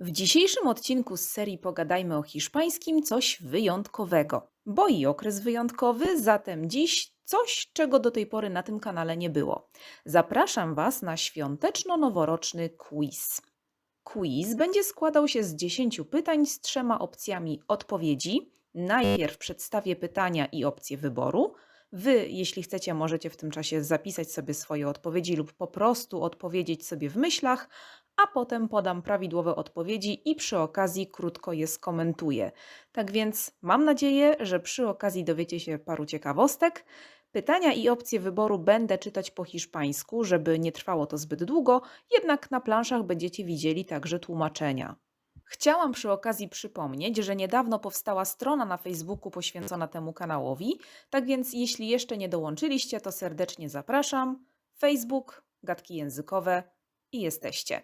W dzisiejszym odcinku z serii Pogadajmy o hiszpańskim coś wyjątkowego, bo i okres wyjątkowy, zatem dziś coś, czego do tej pory na tym kanale nie było. Zapraszam Was na świąteczno-noworoczny quiz. Quiz będzie składał się z 10 pytań z trzema opcjami odpowiedzi. Najpierw przedstawię pytania i opcje wyboru. Wy, jeśli chcecie, możecie w tym czasie zapisać sobie swoje odpowiedzi lub po prostu odpowiedzieć sobie w myślach, a potem podam prawidłowe odpowiedzi i przy okazji krótko je skomentuję. Tak więc mam nadzieję, że przy okazji dowiecie się paru ciekawostek. Pytania i opcje wyboru będę czytać po hiszpańsku, żeby nie trwało to zbyt długo, jednak na planszach będziecie widzieli także tłumaczenia. Chciałam przy okazji przypomnieć, że niedawno powstała strona na Facebooku poświęcona temu kanałowi, tak więc jeśli jeszcze nie dołączyliście, to serdecznie zapraszam. Facebook, gadki językowe i jesteście.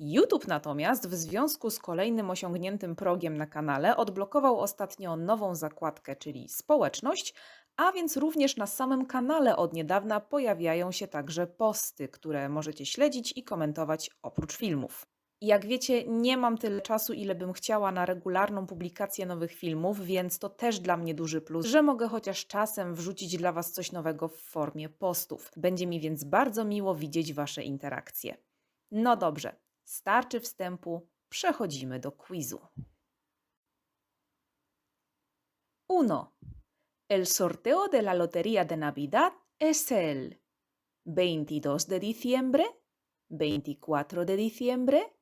YouTube natomiast w związku z kolejnym osiągniętym progiem na kanale odblokował ostatnio nową zakładkę, czyli społeczność, a więc również na samym kanale od niedawna pojawiają się także posty, które możecie śledzić i komentować oprócz filmów. Jak wiecie, nie mam tyle czasu, ile bym chciała na regularną publikację nowych filmów, więc to też dla mnie duży plus, że mogę chociaż czasem wrzucić dla Was coś nowego w formie postów. Będzie mi więc bardzo miło widzieć Wasze interakcje. No dobrze, starczy wstępu, przechodzimy do quizu. 1. El sorteo de la Lotería de Navidad es el 22 de diciembre, 24 de diciembre,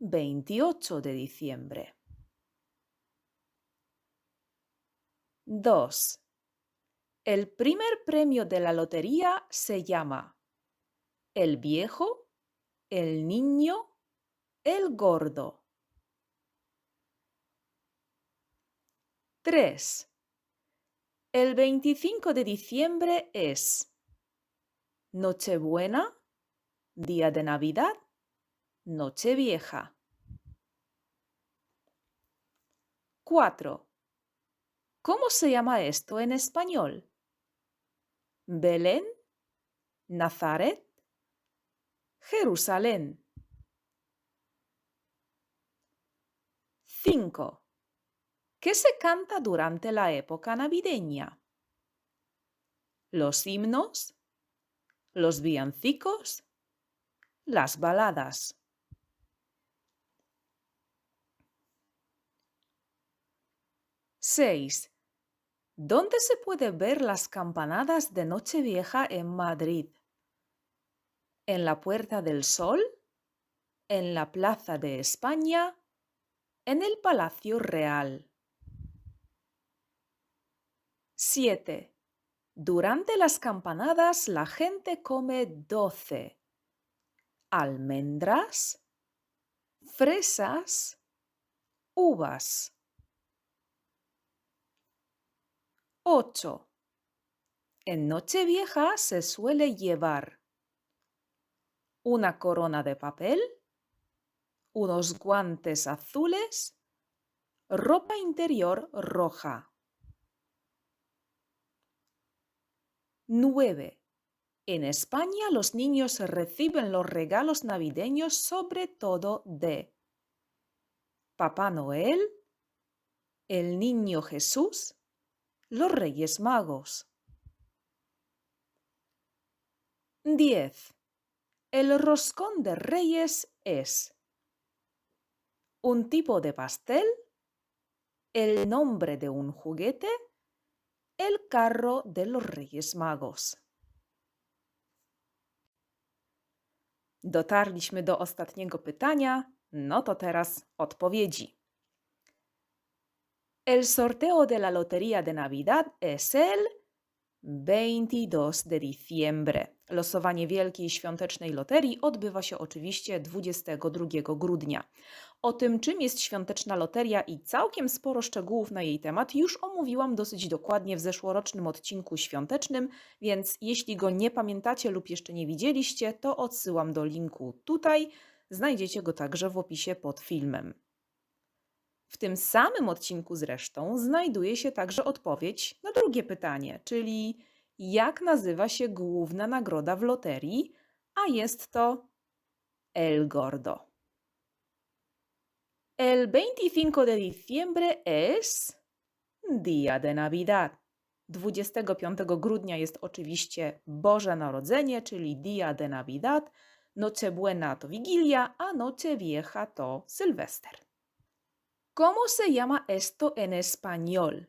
28 de diciembre. 2. El primer premio de la lotería se llama el viejo, el niño, el gordo. 3. El 25 de diciembre es Nochebuena, día de Navidad, Nochevieja. 4. ¿Cómo se llama esto en español? Belén, Nazaret, Jerusalén. 5. ¿Qué se canta durante la época navideña? Los himnos, los villancicos, las baladas. 6. ¿Dónde se puede ver las campanadas de Nochevieja en Madrid? ¿En la Puerta del Sol? ¿En la Plaza de España? ¿En el Palacio Real? 7. Durante las campanadas la gente come 12 almendras, fresas, uvas. 8. En Nochevieja se suele llevar una corona de papel, unos guantes azules, ropa interior roja. 9. En España los niños reciben los regalos navideños sobre todo de Papá Noel, el Niño Jesús, los Reyes Magos. 10. El roscón de reyes es un tipo de pastel, el nombre de un juguete, el carro de los Reyes Magos. Dotarliśmy do ostatniego pytania, no to teraz odpowiedzi. El sorteo de la Lotería de Navidad es el 22 de diciembre. Losowanie Wielkiej Świątecznej Loterii odbywa się oczywiście 22 grudnia. O tym, czym jest świąteczna loteria i całkiem sporo szczegółów na jej temat już omówiłam dosyć dokładnie w zeszłorocznym odcinku świątecznym, więc jeśli go nie pamiętacie lub jeszcze nie widzieliście, to odsyłam do linku tutaj. Znajdziecie go także w opisie pod filmem. W tym samym odcinku zresztą znajduje się także odpowiedź na drugie pytanie, czyli jak nazywa się główna nagroda w loterii, a jest to El Gordo. El 25 de diciembre es Día de Navidad. 25 grudnia jest oczywiście Boże Narodzenie, czyli Día de Navidad. Nochebuena to Wigilia, a Nochevieja to Sylwester. ¿Cómo se llama esto en español?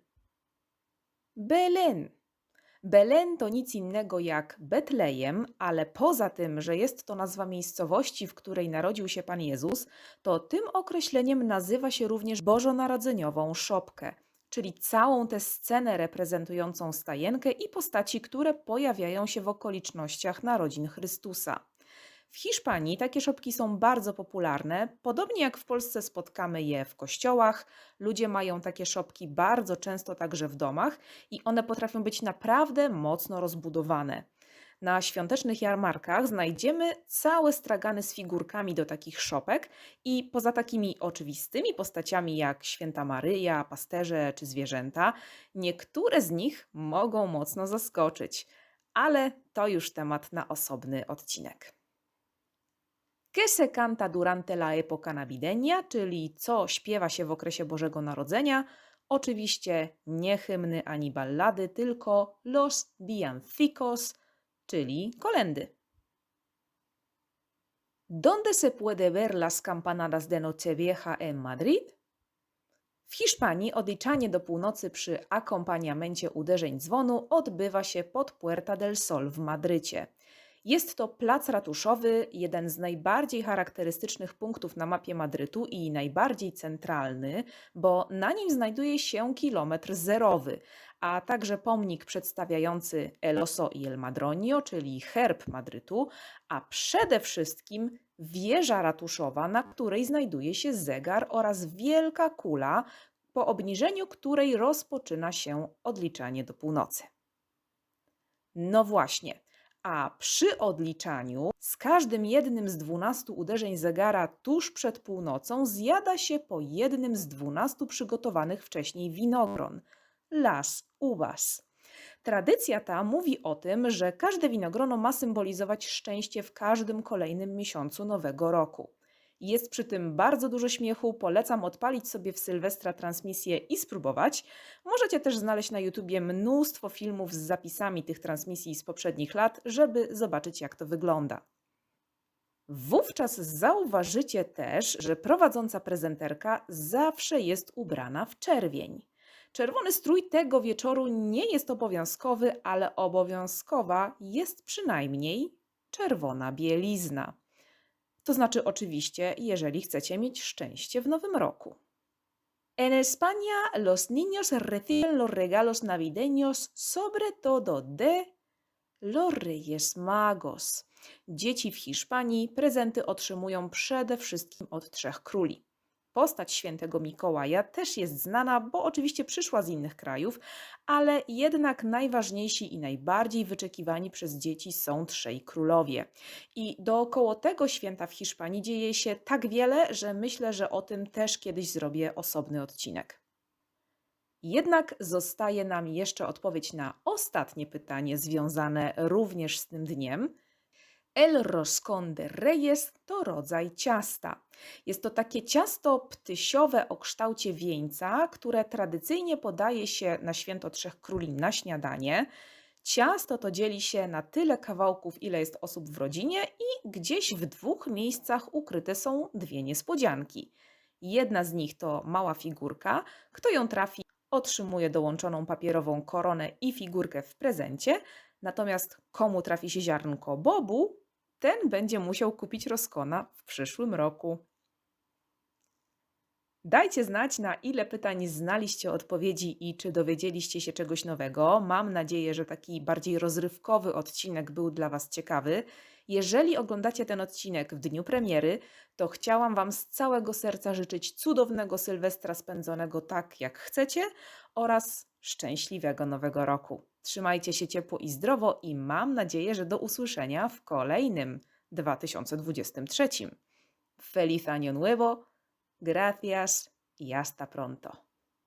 Belén. Belén to nic innego jak Betlejem, ale poza tym, że jest to nazwa miejscowości, w której narodził się Pan Jezus, to tym określeniem nazywa się również bożonarodzeniową szopkę, czyli całą tę scenę reprezentującą stajenkę i postaci, które pojawiają się w okolicznościach narodzin Chrystusa. W Hiszpanii takie szopki są bardzo popularne. Podobnie jak w Polsce spotkamy je w kościołach. Ludzie mają takie szopki bardzo często także w domach i one potrafią być naprawdę mocno rozbudowane. Na świątecznych jarmarkach znajdziemy całe stragany z figurkami do takich szopek i poza takimi oczywistymi postaciami jak święta Maryja, pasterze czy zwierzęta, niektóre z nich mogą mocno zaskoczyć. Ale to już temat na osobny odcinek. ¿Qué se canta durante la época navideña, czyli co śpiewa się w okresie Bożego Narodzenia? Oczywiście nie hymny ani ballady, tylko los villancicos, czyli kolendy. ¿Dónde se puede ver las campanadas de Nochevieja en Madrid? W Hiszpanii odliczanie do północy przy akompaniamencie uderzeń dzwonu odbywa się pod Puerta del Sol w Madrycie. Jest to plac ratuszowy, jeden z najbardziej charakterystycznych punktów na mapie Madrytu i najbardziej centralny, bo na nim znajduje się kilometr zerowy, a także pomnik przedstawiający El Oso i El Madronio, czyli herb Madrytu, a przede wszystkim wieża ratuszowa, na której znajduje się zegar oraz wielka kula, po obniżeniu której rozpoczyna się odliczanie do północy. No właśnie, a przy odliczaniu z każdym jednym z 12 uderzeń zegara tuż przed północą zjada się po jednym z 12 przygotowanych wcześniej winogron las uvas. Tradycja ta mówi o tym, że każde winogrono ma symbolizować szczęście w każdym kolejnym miesiącu nowego roku. Jest przy tym bardzo dużo śmiechu. Polecam odpalić sobie w Sylwestra transmisję i spróbować. Możecie też znaleźć na YouTubie mnóstwo filmów z zapisami tych transmisji z poprzednich lat, żeby zobaczyć, jak to wygląda. Wówczas zauważycie też, że prowadząca prezenterka zawsze jest ubrana w czerwień. Czerwony strój tego wieczoru nie jest obowiązkowy, ale obowiązkowa jest przynajmniej czerwona bielizna. To znaczy oczywiście, jeżeli chcecie mieć szczęście w nowym roku. En España los niños reciben los regalos navideños sobre todo de los Reyes Magos. Dzieci w Hiszpanii prezenty otrzymują przede wszystkim od trzech króli. Postać świętego Mikołaja też jest znana, bo oczywiście przyszła z innych krajów, ale jednak najważniejsi i najbardziej wyczekiwani przez dzieci są trzej królowie. I dookoło tego święta w Hiszpanii dzieje się tak wiele, że myślę, że o tym też kiedyś zrobię osobny odcinek. Jednak zostaje nam jeszcze odpowiedź na ostatnie pytanie związane również z tym dniem – El roscón de reyes to rodzaj ciasta. Jest to takie ciasto ptysiowe o kształcie wieńca, które tradycyjnie podaje się na święto Trzech Króli na śniadanie. Ciasto to dzieli się na tyle kawałków, ile jest osób w rodzinie, i gdzieś w dwóch miejscach ukryte są dwie niespodzianki. Jedna z nich to mała figurka. Kto ją trafi, otrzymuje dołączoną papierową koronę i figurkę w prezencie. Natomiast komu trafi się ziarnko bobu, ten będzie musiał kupić Roskona w przyszłym roku. Dajcie znać, na ile pytań znaliście odpowiedzi i czy dowiedzieliście się czegoś nowego. Mam nadzieję, że taki bardziej rozrywkowy odcinek był dla Was ciekawy. Jeżeli oglądacie ten odcinek w dniu premiery, to chciałam Wam z całego serca życzyć cudownego Sylwestra spędzonego tak, jak chcecie oraz szczęśliwego nowego roku. Trzymajcie się ciepło i zdrowo i mam nadzieję, że do usłyszenia w kolejnym 2023. Feliz Año Nuevo, gracias y hasta pronto.